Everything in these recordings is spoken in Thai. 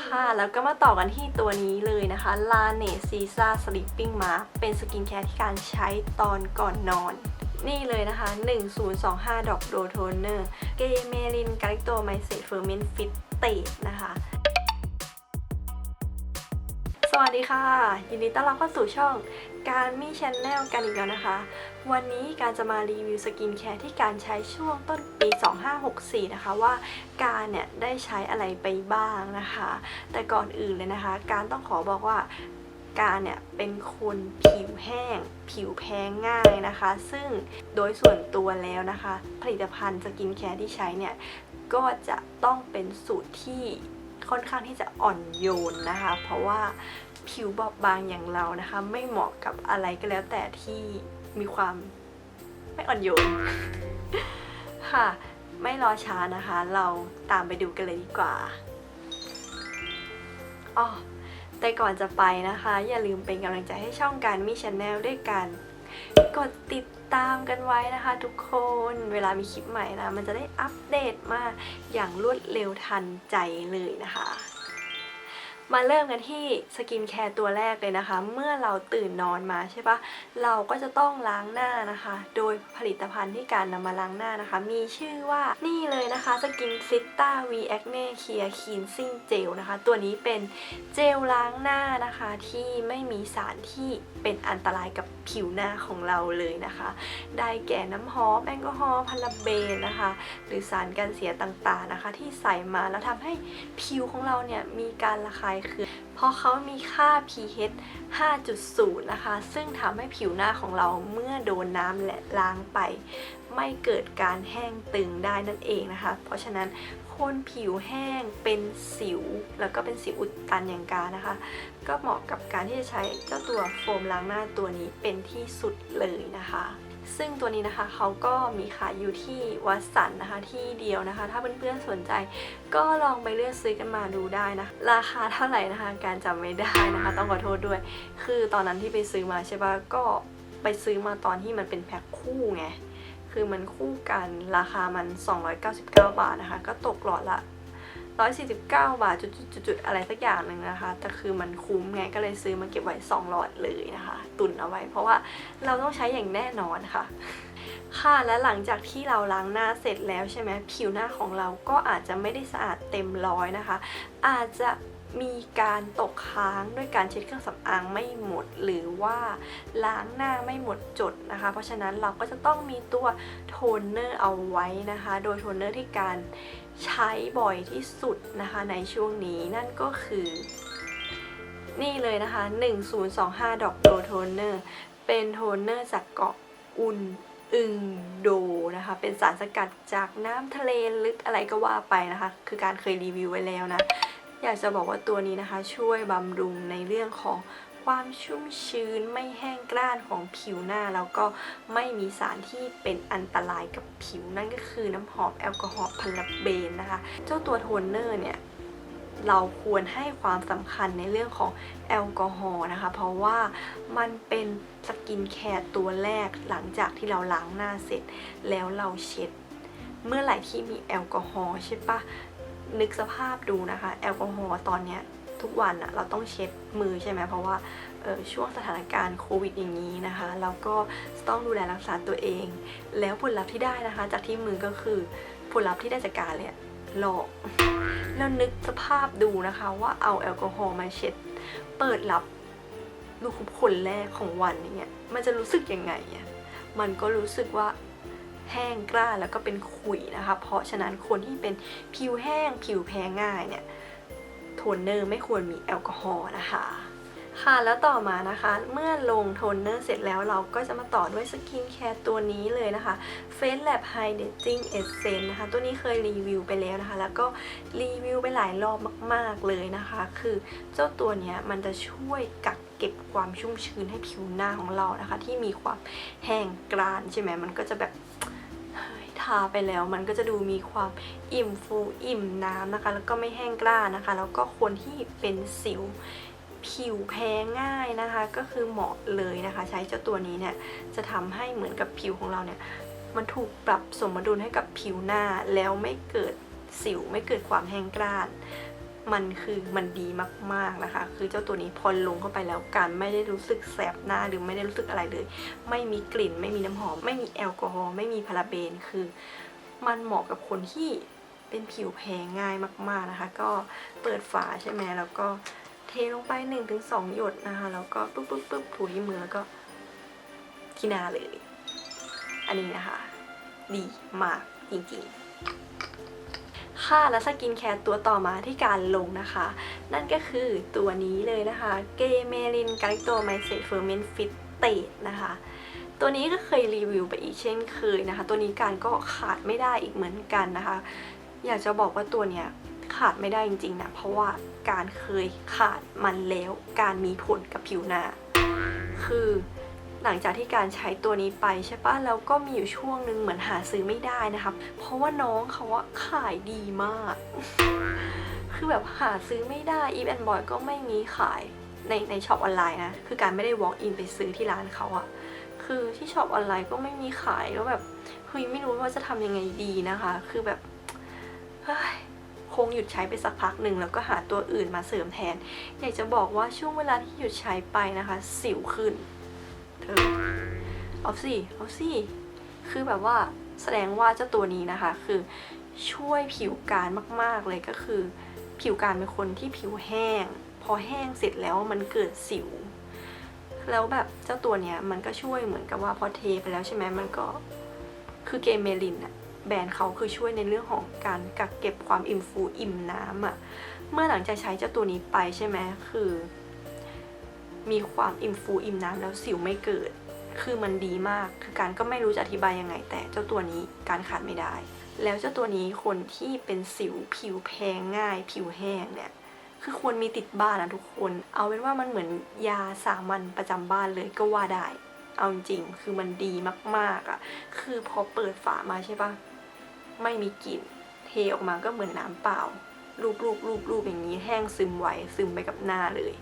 ค่ะ แล้วก็มาต่อกันที่ตัวนี้เลยนะคะ l a n e c i s a Sleeping Mask เป็นสกินแคร์ที่การใช้ตอนก่อนนอน นี่เลยนะคะ 1025 ดอกโดโทนเนอร์ เกเมลินกาลิโตไมเซตเฟอร์เมนฟิตเตนะคะ สวัสดีค่ะ ยินดีต้อนรับเข้าสู่ช่องการมีชแนลกันอีกแล้วนะคะ วันนี้การจะมารีวิวสกินแคร์ที่การใช้ช่วงต้นปี 2564 นะคะว่าการเนี่ยได้ใช้อะไรไปบ้างนะคะ แต่ก่อนอื่นเลยนะคะ การต้องขอบอกว่าการเนี่ยเป็นคนผิวแห้ง ผิวแพ้ง่ายนะคะ ซึ่งโดยส่วนตัวแล้วนะคะ ผลิตภัณฑ์สกินแคร์ที่ใช้เนี่ยก็จะต้องเป็นสูตรที่ ค่อนข้างที่จะอ่อนโยนนะคะ เพราะว่าผิวบอบบางอย่างเรานะคะ ไม่เหมาะกับอะไรก็แล้วแต่ที่มีความไม่อ่อนโยนค่ะ ไม่รอช้านะคะ เราตามไปดูกันเลยดีกว่าอ๋อแต่ก่อนจะไปนะคะ อย่าลืมเป็นกำลังใจให้ช่องการมีชแนลด้วยกัน กดติดตามกันไว้นะคะทุกคนเวลามีคลิปใหม่นะ มันจะได้อัปเดตมาอย่างรวดเร็วทันใจเลยนะคะ มาเริ่มกันที่สกินแคร์ตัวแรกเลยนะคะ เมื่อเราตื่นนอนมาใช่ปะเราก็จะต้องล้างหน้านะคะ โดยผลิตภัณฑ์ที่การนำมาล้างหน้านะคะ มีชื่อว่านี่เลยนะคะสกินซิต้าวีแอคเน่เคลียร์คีนซิ่งเจลนะคะ ตัวนี้เป็นเจลล้างหน้านะคะ ที่ไม่มีสารที่เป็นอันตรายกับผิวหน้าของเราเลยนะคะ ได้แก่น้ำหอมแอลกอฮอล์พาราเบนนะคะ หรือสารกันเสียต่างๆนะคะ ที่ใส่มาแล้วทำให้ผิวของเราเนี่ยมีการระคายคือ เพราะเขามีค่า pH 5.0 นะคะ ซึ่งทำให้ผิวหน้าของเราเมื่อโดนน้ำและล้างไป ไม่เกิดการแห้งตึงได้นั่นเองนะคะ เพราะฉะนั้นคนผิวแห้งเป็นสิว แล้วก็เป็นสิวอุดตันอย่างกานะคะ ก็เหมาะกับการที่จะใช้เจ้าตัวโฟมล้างหน้าตัวนี้เป็นที่สุดเลยนะคะ ซึ่งตัวนี้นะคะเขาก็มีขายอยู่ที่วัดสันนะคะที่เดียวนะคะ ถ้าเพื่อนๆสนใจก็ลองไปเลือกซื้อกันมาดูได้นะ ราคาเท่าไหร่นะคะ การจำไม่ได้นะคะ ต้องขอโทษด้วย คือตอนนั้นที่ไปซื้อมาใช่ปะก็ไปซื้อมาตอนที่มันเป็นแพ็คคู่ไงคือมันคู่กันราคามัน 299 บาทนะคะ ก็ตกหลอดละ 149 บาทจุดๆๆอะไรสักอย่างหนึ่งนะคะ แต่คือมันคุ้มไงก็เลยซื้อมาเก็บไว้2หลอดเลยนะคะ ตุนเอาไว้ เพราะว่าเราต้องใช้อย่างแน่นอนค่ะค่ะและหลังจากที่เราล้างหน้าเสร็จแล้วใช่ไหมผิวหน้าของเราก็อาจจะไม่ได้สะอาดเต็มร้อยนะคะ อาจจะมีการตกค้างด้วยการเช็ดเครื่องสำอางไม่หมด หรือว่าล้างหน้าไม่หมดจดนะคะ เพราะฉะนั้นเราก็จะต้องมีตัวโทนเนอร์เอาไว้นะคะ โดยโทนเนอร์ที่การ ใช้บ่อยที่สุดนะคะในช่วงนี้นั่นก็คือ นี่เลยนะคะ 1025 ดอกโดโทนเนอร์เป็นโทนเนอร์จากเกาะอุนอึงโดนะคะ เป็นสารสกัดจากน้ำทะเลลึกอะไรก็ว่าไปนะคะ คือการเคยรีวิวไว้แล้วนะ อยากจะบอกว่าตัวนี้นะคะ ช่วยบำรุงในเรื่องของ ความชุ่มชื้นไม่แห้งกร้านของผิวหน้า แล้วก็ไม่มีสารที่เป็นอันตรายกับผิวนั่นก็คือน้ำหอมแอลกอฮอล์พาราเบนนะคะ เจ้าตัวโทนเนอร์เนี่ยเราควรให้ความสำคัญในเรื่องของแอลกอฮอล์นะคะ เพราะว่ามันเป็นสกินแคร์ตัวแรกหลังจากที่เราล้างหน้าเสร็จ แล้วเราเช็ด เมื่อไหร่ที่มีแอลกอฮอล์ใช่ปะนึกสภาพดูนะคะ แอลกอฮอล์ตอนเนี้ย ทุกวันอะเราต้องเช็ดมือใช่ไหมเพราะว่าช่วงสถานการณ์โควิดอย่างนี้นะคะเราก็ต้องดูแลรักษาตัวเอง แล้วผลลัพธ์ที่ได้นะคะ จากที่มือก็คือผลลัพธ์ที่ได้จากการเลยอะหลอกแล้วนึกสภาพดูนะคะ ว่าเอาแอลกอฮอล์มาเช็ด เปิดรับลูกคุบคนแรกของวันเงี้ยมันจะรู้สึกยังไงอะมันก็รู้สึกว่าแห้งกร้าแล้วก็เป็นขุยนะคะ เพราะฉะนั้นคนที่เป็นผิวแห้งผิวแพ้ง่ายเนี่ย โทนเนอร์ไม่ควรมีแอลกอฮอล์นะคะ ค่ะแล้วต่อมานะคะ เมื่อลงโทนเนอร์เสร็จแล้วเราก็จะมาต่อด้วยสกินแคร์ตัวนี้เลยนะคะ Face Lab Hydrating Essence นะคะ ตัวนี้เคยรีวิวไปแล้วนะคะ แล้วก็รีวิวไปหลายรอบมาก ๆ เลยนะคะ คือเจ้าตัวเนี้ยมันจะช่วยกักเก็บความชุ่มชื้นให้ผิวหน้าของเรานะคะ ที่มีความแห้งกร้านใช่ไหมมันก็จะแบบ ทาไปแล้ว มันก็จะดูมีความอิ่มฟูอิ่มน้ำนะคะ แล้วก็ไม่แห้งกล้านนะคะ แล้วก็คนที่เป็นสิวผิวแพ้ง่ายนะคะ ก็คือเหมาะเลยนะคะ ใช้เจ้าตัวนี้เนี่ยจะทำให้เหมือนกับผิวของเราเนี่ยมันถูกปรับสมดุลให้กับผิวหน้าแล้วไม่เกิดสิวไม่เกิดความแห้งกร้าน มันคือมันดีมากๆนะคะ คือเจ้าตัวนี้พอลงเข้าไปแล้วการไม่ได้รู้สึกแสบหน้าหรือไม่ได้รู้สึกอะไรเลย ไม่มีกลิ่น ไม่มีน้ำหอม ไม่มีแอลกอฮอล์ไม่มีพาราเบน คือ มันเหมาะกับคนที่เป็นผิวแพ้ง่ายมากๆนะคะ ก็เปิดฝาใช่ไหมแล้วก็เทลงไป1นถึงสหยดนะคะ แล้วก็ปุ๊บปุ๊บปุ๊บถูที่มือแล้วก็ที่หนาเลย อันนี้นะคะ ดีมากจริงๆ ค่ะและสกินแคร์ตัวต่อมาที่การลงนะคะ นั่นก็คือตัวนี้เลยนะคะเกเมลินกาลิโตไมเซตเฟอร์เมนฟิตเตนะคะตัวนี้ก็เคยรีวิวไปอีกเช่นเคยนะคะ ตัวนี้การก็ขาดไม่ได้อีกเหมือนกันนะคะ อยากจะบอกว่าตัวเนี้ยขาดไม่ได้จริงๆนะเพราะว่าการเคยขาดมันแล้ว การมีผลกับผิวหน้า คือ หลังจากที่การใช้ตัวนี้ไปใช่ปะแล้วก็มีอยู่ช่วงหนึ่งเหมือนหาซื้อไม่ได้นะครับ เพราะว่าน้องเขาว่าขายดีมาก คือแบบหาซื้อไม่ได้อีฟแอนบอยก็ไม่มีขายในในช็อปออนไลน์นะ คือการไม่ได้ walk in ไปซื้อที่ร้านเขาอะคือที่ช็อปออนไลน์ก็ไม่มีขายแล้วแบบเฮ้ยไม่รู้ว่าจะทำยังไงดีนะคะ คือแบบเฮ้ยคงหยุดใช้ไปสักพักหนึ่งแล้วก็หาตัวอื่นมาเสริมแทน อยากจะบอกว่าช่วงเวลาที่หยุดใช้ไปนะคะ สิวขึ้น เธอเอาสิเอาสิคือแบบว่าแสดงว่าเจ้าตัวนี้นะคะ คือช่วยผิวการมาก ๆ เลยก็คือ ผิวการเป็นคนที่ผิวแห้ง พอแห้งเสร็จแล้วมันเกิดสิว แล้วแบบเจ้าตัวเนี้ยมันก็ช่วยเหมือนกับว่าพอเทไปแล้วใช่ไหมมันก็คือเกมเมลินอะแบรนด์เขาคือช่วยในเรื่องของการกักเก็บความอิ่มฟูอิ่มน้ำอะเมื่อหลังจากใช้เจ้าตัวนี้ไปใช่ไหมคือ มีความอิ่มฟูอิ่มน้ำแล้วสิวไม่เกิด คือมันดีมาก คือการก็ไม่รู้จะอธิบายยังไง แต่เจ้าตัวนี้การขาดไม่ได้ แล้วเจ้าตัวนี้คนที่เป็นสิวผิวแพ้ง่าย ผิวแห้งเนี่ยคือควรมีติดบ้านนะทุกคน เอาเป็นว่ามันเหมือนยาสามัญประจำบ้านเลยก็ว่าได้ เอาจริงคือมันดีมากๆอะ่ะ คือพอเปิดฝามาใช่ปะไม่มีกลิ่น เทออกมาก็เหมือนน้ำเปล่า รูปรูปรูปรูปอย่างนี้แห้งซึมไวซึมไปกับหน้าเลย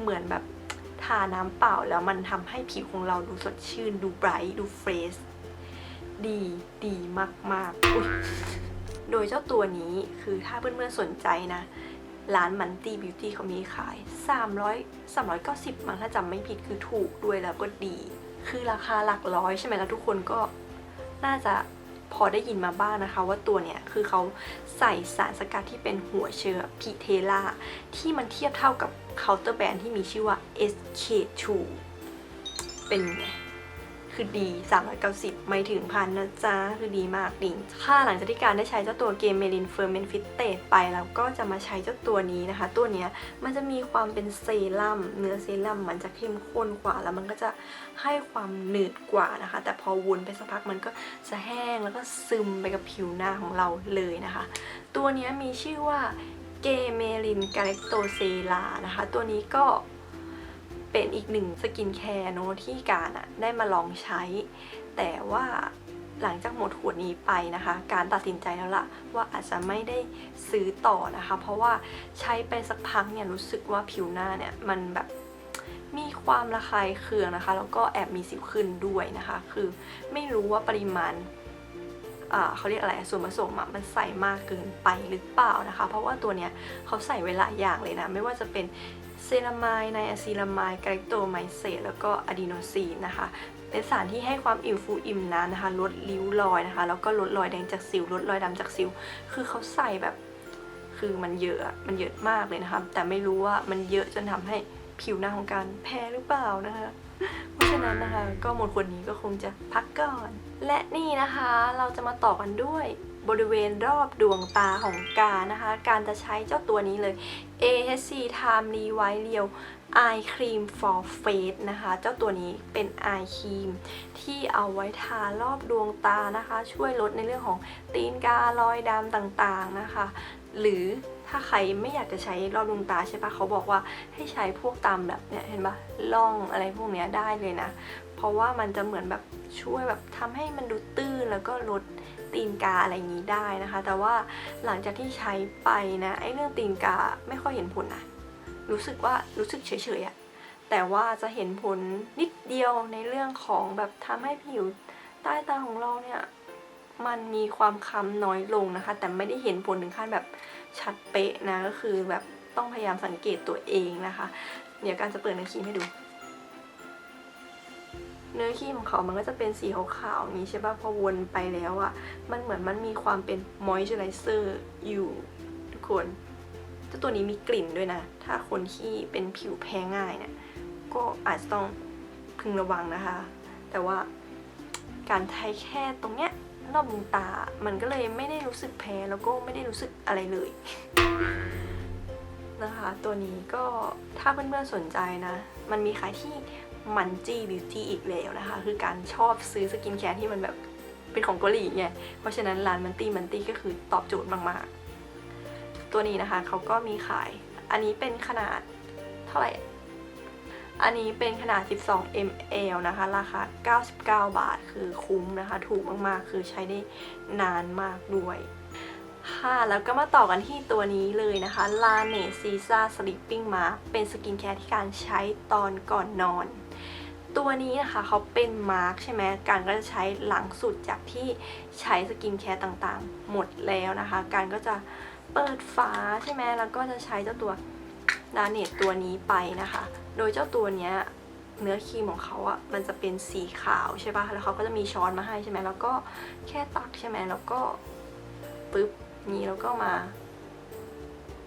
เหมือนแบบ ทาน้ำเปล่าแล้วมันทำให้ผิวของเราดูสดชื่น ดูไบรท์ดูเฟรชดีดีมากๆอุ๊ยโดยเจ้าตัวนี้คือถ้าเพื่อนๆสนใจนะ ร้านมันตี้บิวตี้เขามีขาย 300 390มั้งถ้าจำไม่ผิดคือถูกด้วยแล้วก็ดี คือราคาหลักร้อยใช่ไหมแล้วทุกคนก็น่าจะ พอได้ยินมาบ้างนะคะว่าตัวเนี่ยคือเขาใส่สารสกัดที่เป็นหัวเชื้อพิเทล่าที่มันเทียบเท่ากับเคาน์เตอร์แบรนด์ที่มีชื่อว่า SK2 เป็นไง คือดี 390 ไม่ถึงพันนะจ๊ะ คือดีมากดิงค่ะหลังจากที่การได้ใช้เจ้าตัวเกมเมลินเฟอร์เมนฟิตเตไปแล้วก็จะมาใช้เจ้าตัวนี้นะคะ ตัวเนี้ยมันจะมีความเป็นเซรั่มเนื้อเซรั่มมันจะเข้มข้นกว่า แล้วมันก็จะให้ความหนืดกว่านะคะ แต่พอวนไปสักพักมันก็จะแห้งแล้วก็ซึมไปกับผิวหน้าของเราเลยนะคะ ตัวเนี้ยมีชื่อว่าเกเมลินกาเลกโตเซลานะคะ ตัวนี้ก็ เป็นอีกหนึ่งสกินแคร์เนอะที่การอะได้มาลองใช้ แต่ว่าหลังจากหมดขวดนี้ไปนะคะ การตัดสินใจแล้วล่ะว่าอาจจะไม่ได้ซื้อต่อนะคะ เพราะว่าใช้ไปสักพักเนี่ยรู้สึกว่าผิวหน้าเนี่ยมันแบบมีความระคายเคืองนะคะ แล้วก็แอบมีสิวขึ้นด้วยนะคะ คือไม่รู้ว่าปริมาณอ่าเขาเรียกอะไรส่วนผสมมันใส่มากเกินไปหรือเปล่านะคะ เพราะว่าตัวเนี้ยเขาใส่ไว้หลาอย่างเลยนะ ไม่ว่าจะเป็น เซรามายไนอะซิลามายไกลโตไมเซตแล้วก็อะดีโนซีนนะคะ เป็นสารที่ให้ความอิ่มฟูอิ่มน้ำนะคะลดริ้วรอยนะคะ แล้วก็ลดรอยแดงจากสิวลดรอยดำจากสิว คือเขาใส่แบบคือมันเยอะอะมันเยอะมากเลยนะคะ แต่ไม่รู้ว่ามันเยอะจนทำให้ผิวหน้าของการแพ้หรือเปล่านะคะ เพราะฉะนั้นนะคะ ก็หมดคนนี้ก็คงจะพักก่อน และนี่นะคะเราจะมาต่อกันด้วยบริเวณรอบดวงตาของการนะคะ การจะใช้เจ้าตัวนี้เลย AHC Time Revive Real Eye Cream for Face นะคะ เจ้าตัวนี้เป็น Eye Cream ที่เอาไว้ทารอบดวงตานะคะ ช่วยลดในเรื่องของตีนการอยดำต่างๆนะคะ หรือถ้าใครไม่อยากจะใช้รอบดวงตาใช่ปะเขาบอกว่าให้ใช้พวกตามแบบเนี่ยเห็นปะล่องอะไรพวกเนี้ยได้เลยนะ เพราะว่ามันจะเหมือนแบบช่วยแบบทำให้มันดูตื้นแล้วก็ลด ตีนกาอะไรอย่างนี้ได้นะคะ แต่ว่าหลังจากที่ใช้ไปนะไอ้เรื่องตีนกาไม่ค่อยเห็นผลนะรู้สึกว่ารู้สึกเฉยๆอะแต่ว่าจะเห็นผลนิดเดียวในเรื่องของแบบทำให้ผิวใต้ตาของเราเนี่ยมันมีความค้ำน้อยลงนะคะ แต่ไม่ได้เห็นผลถึงขั้นแบบชัดเป๊ะนะก็คือแบบต้องพยายามสังเกตตัวเองนะคะ เดี๋ยวการจะเปิดเนื้อครีมให้ดู เนื้อครีมของเขามันก็จะเป็นสีขาวๆอย่างนี้ใช่ป่ะพอวนไปแล้วอะ่ะ มันเหมือนมันมีความเป็นมอยเจอไรเซอร์อยู่ทุกคนเจ้าตัวนี้มีกลิ่นด้วยนะ ถ้าคนที่เป็นผิวแพ้ง่ายเนี่ยก็อาจจะต้องพึงระวังนะคะ แต่ว่าการไทยแค่ตรงเนี้ยรอบดวงตา มันก็เลยไม่ได้รู้สึกแพ้แล้วก็ไม่ได้รู้สึกอะไรเลยนะคะ ตัวนี้ก็ถ้าเพื่อนๆสนใจนะ มันมีขายที่ มันจี้บิวตี้อีกแล้วนะคะ คือการชอบซื้อสกินแคร์ที่มันแบบเป็นของเกาหลีไง เพราะฉะนั้นร้านมันตี้มันตี้ก็คือตอบโจทย์มากๆ ตัวนี้นะคะเขาก็มีขาย อันนี้เป็นขนาดเท่าไหร่ อันนี้เป็นขนาด 12 ml นะคะ ราคา 99 บาท คือคุ้มนะคะ ถูกมากๆ คือใช้ได้นานมากด้วยค่ะ แล้วก็มาต่อกันที่ตัวนี้เลยนะคะ l a n e c i s a Sleeping Mask เป็นสกินแคร์ที่การใช้ตอนก่อนนอน ตัวนี้นะคะเขาเป็นมาร์กใช่ไหมการก็จะใช้หลังสุดจากที่ใช้สกินแคร์ต่างๆ หมดแล้วนะคะ การก็จะเปิดฝาใช่ไหมแล้วก็จะใช้เจ้าตัวลาเนตตัวนี้ไปนะคะ โดยเจ้าตัวเนี้ยเนื้อครีมของเขาอะ่ะมันจะเป็นสีขาวใช่ปะแล้วเขาก็จะมีช้อนมาให้ใช่ไหมแล้วก็แค่ตักใช่ไหมแล้วก็ปึ๊บนี้แล้วก็มา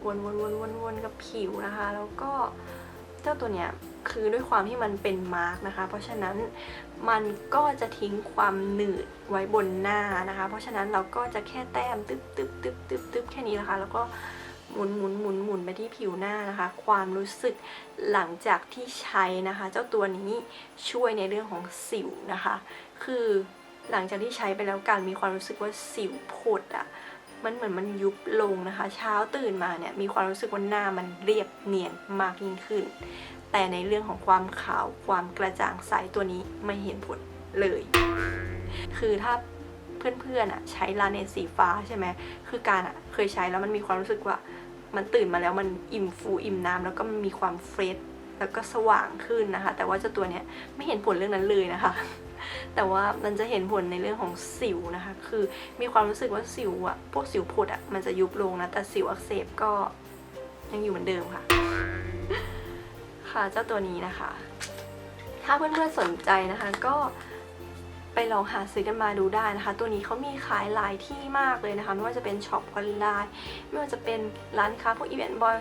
วนวนวนวนวนกับผิวนะคะ แล้วก็เจ้าตัวเนี้ย คือด้วยความที่มันเป็นมาร์กนะคะ เพราะฉะนั้นมันก็จะทิ้งความหนืดไว้บนหน้านะคะ เพราะฉะนั้นเราก็จะแค่แต้มตึ๊บตึ๊บตึ๊บตึ๊บตึ๊บแค่นี้นะคะ แล้วก็หมุนหมุนหมุนหมุนไปที่ผิวหน้านะคะ ความรู้สึกหลังจากที่ใช้นะคะ เจ้าตัวนี้ช่วยในเรื่องของสิวนะคะ คือหลังจากที่ใช้ไปแล้วการมีความรู้สึกว่าสิวผดอะ่ะ มันเหมือนมันยุบลงนะคะ เช้าตื่นมาเนี่ยมีความรู้สึกว่าหน้ามันเรียบเนียนมากยิ่งขึ้น แต่ในเรื่องของความขาวความกระจ่างใสตัวนี้ไม่เห็นผลเลย คือถ้าเพื่อนๆอะใช้ลาเนสีฟ้าใช่ไหมคือการอะเคยใช้แล้วมันมีความรู้สึกว่ามันตื่นมาแล้วมันอิ่มฟูอิ่มน้ำแล้วก็มีความเฟรชแล้วก็สว่างขึ้นนะคะ แต่ว่าเจ้าตัวเนี้ยไม่เห็นผลเรื่องนั้นเลยนะคะ แต่ว่ามันจะเห็นผลในเรื่องของสิวนะคะ คือมีความรู้สึกว่าสิวอะพวกสิวผุดอะมันจะยุบลงนะ แต่สิวอักเสบก็ยังอยู่เหมือนเดิมค่ะ ค่ะเจ้าตัวนี้นะคะ ถ้าเพื่อนๆสนใจนะคะก็ไปลองหาซื้อกันมาดูได้นะคะ ตัวนี้เขามีขายหลายที่มากเลยนะคะ ไม่ว่าจะเป็นช็อปออนไลน์ ไม่ว่าจะเป็นร้านค้าพวกอีเวนต์บอย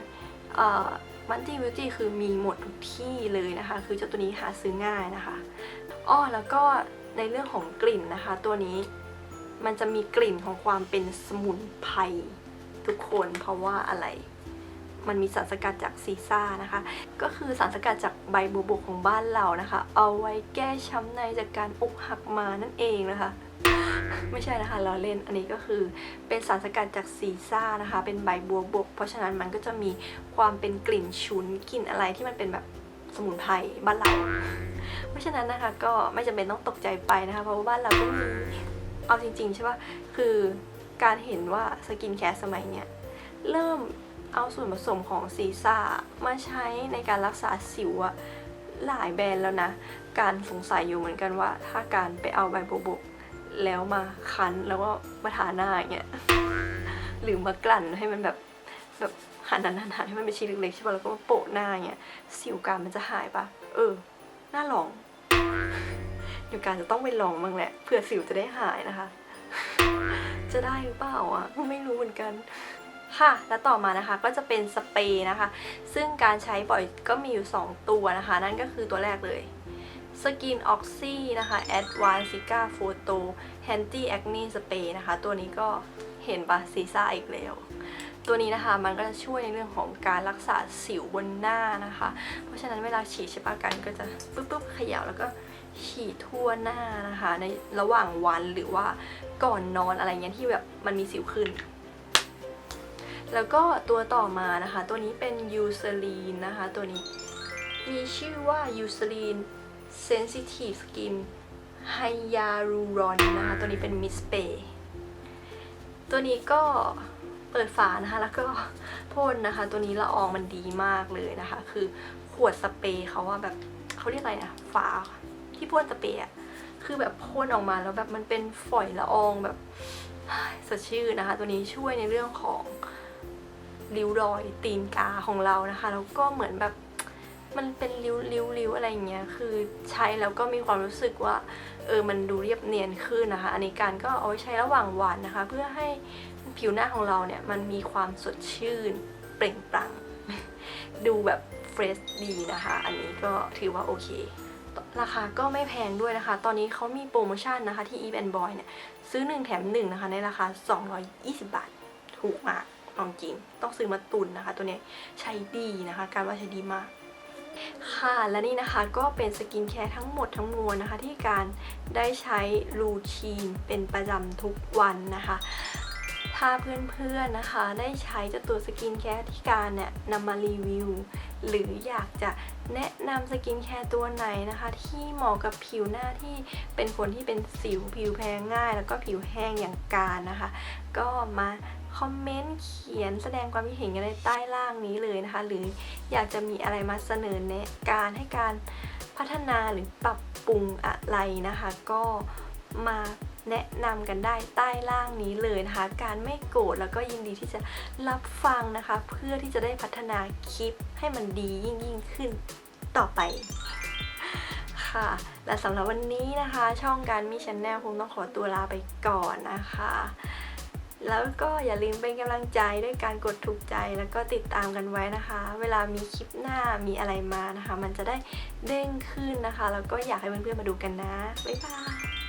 มันตี้บิวตี้คือมีหมดทุกที่เลยนะคะ คือเจ้าตัวนี้หาซื้อง่ายนะคะ อ้อแล้วก็ในเรื่องของกลิ่นนะคะ ตัวนี้มันจะมีกลิ่นของความเป็นสมุนไพรทุกคนเพราะว่าอะไร มันมีสารสกัดจากซีซ่านะคะ ก็คือสารสกัดจากใบบัวบกของบ้านเรานะคะ เอาไว้แก้ช้ำในจากการอกหักมานั่นเองนะคะ ไม่ใช่นะคะเราเล่นอันนี้ก็คือเป็นสารสกัดจากซีซ่านะคะ เป็นใบบัวบก เพราะฉะนั้นมันก็จะมีความเป็นกลิ่นฉุนกลิ่นอะไรที่มันเป็นแบบ สมุนไพรบ้านเรา เพราะฉะนั้นนะคะก็ไม่จำเป็นต้องตกใจไปนะคะเพราะว่าบ้านเราก็มีเอาจริงๆใช่ปะคือการเห็นว่าสกินแคร์สมัยเนี้ยเริ่มเอาส่วนผสมของซีซ่ามาใช้ในการรักษาสิวอะหลายแบรนด์แล้วนะ การสงสัยอยู่เหมือนกันว่า ถ้าการไปเอาใบโบบกแล้วมาคั้นแล้วก็มาทาหน้าอย่างเงี้ยหรือมากลั่นให้มันแบบแบบ หั่นๆๆๆให้มันเป็นชิ้นเล็กๆใช่ป่ะแล้วก็มาโปะหน้าอย่างเงี้ยสิวการมันจะหายป่ะ เออ น่าลองเดี๋ยวการจะต้องไปลองบ้างแหละเผื่อสิวจะได้หายนะคะ จะได้หรือเปล่าอะไม่รู้เหมือนกันค่ะ แล้วต่อมานะคะก็จะเป็นสเปรย์นะคะ ซึ่งการใช้บ่อยก็มีอยู่ 2 ตัวนะคะ นั่นก็คือตัวแรกเลย Skin Oxy นะคะ Advanced Cica Photo Anti Acne Spray นะคะ ตัวนี้ก็เห็นปะซีซ่าอีกแล้ว ตัวนี้นะคะมันก็จะช่วยในเรื่องของการรักษาสิวบนหน้านะคะ เพราะฉะนั้นเวลาฉีดใช่ปะกันก็จะปุ๊บปุ๊บขย่าแล้วก็ฉีดทั่วหน้านะคะ ในระหว่างวันหรือว่าก่อนนอนอะไรเงี้ยที่แบบมันมีสิวขึ้น แล้วก็ตัวต่อมานะคะ ตัวนี้เป็นยูซ e ลีนนะคะ ตัวนี้มีชื่อว่ายูซ e ลีน Sensitive Skin Hyaluron นะคะ ตัวนี้เป็นมิสเปย์ตัวนี้ก็ เปิดฝานะคะแล้วก็พ่นนะคะ ตัวนี้ละอองมันดีมากเลยนะคะ คือขวดสเปรย์เขาว่าแบบเขาเรียกอะไรนะฝาที่พ่นสเปรย์อะคือแบบพ่นออกมาแล้วแบบมันเป็นฝอยละอองแบบสดชื่นนะคะ ตัวนี้ช่วยในเรื่องของริ้วรอยตีนกาของเรานะคะ แล้วก็เหมือนแบบมันเป็นริ้วริ้วริ้วอะไรอย่างเงี้ย คือใช้แล้วก็มีความรู้สึกว่า เออ มันดูเรียบเนียนขึ้นนะคะ อันนี้การก็เอาไว้ใช้ระหว่างวันนะคะ เพื่อให้ ผิวหน้าของเราเนี่ยมันมีความสดชื่นเปล่งปลั่ง ดูแบบเฟรชดีนะคะ อันนี้ก็ถือว่าโอเค ราคาก็ไม่แพงด้วยนะคะ ตอนนี้เขามีโปรโมชั่นนะคะที่ Eve and Boy เนี่ย ซื้อ 1 แถม 1 นะคะ ในราคา 220 บาท ถูกมากลองจริง ต้องซื้อมาตุนนะคะ ตัวนี้ใช้ดีนะคะ การว่าใช้ดีมากค่ะ และนี่นะคะก็เป็นสกินแคร์ทั้งหมดทั้งมวลนะคะ ที่การได้ใช้รูทีนเป็นประจำทุกวันนะคะ ถ้าเพื่อนๆนะคะ ได้ใช้เจ้าตัวสกินแคร์ที่การเนี่ยนำมารีวิว หรืออยากจะแนะนำสกินแคร์ตัวไหนนะคะ ที่เหมาะกับผิวหน้าที่เป็นคนที่เป็นสิวผิวแพ้ง่าย แล้วก็ผิวแห้งอย่างการนะคะ ก็มาคอมเมนต์เขียนแสดงความคิดเห็นกันในใต้ล่างนี้เลยนะคะ หรืออยากจะมีอะไรมาเสนอแนะการให้การพัฒนาหรือปรับปรุงอะไรนะคะ ก็มา แนะนำกันได้ใต้ล่างนี้เลยนะคะ การไม่โกรธแล้วก็ยินดีที่จะรับฟังนะคะ เพื่อที่จะได้พัฒนาคลิปให้มันดียิ่งยิ่งขึ้นต่อไปค่ะ และสำหรับวันนี้นะคะ ช่องการมีชแนลคงต้องขอตัวลาไปก่อนนะคะ แล้วก็อย่าลืมเป็นกำลังใจด้วยการกดถูกใจแล้วก็ติดตามกันไว้นะคะ เวลามีคลิปหน้ามีอะไรมานะคะ มันจะได้เด้งขึ้นนะคะ แล้วก็อยากให้เพื่อนๆมาดูกันนะ บ๊ายบาย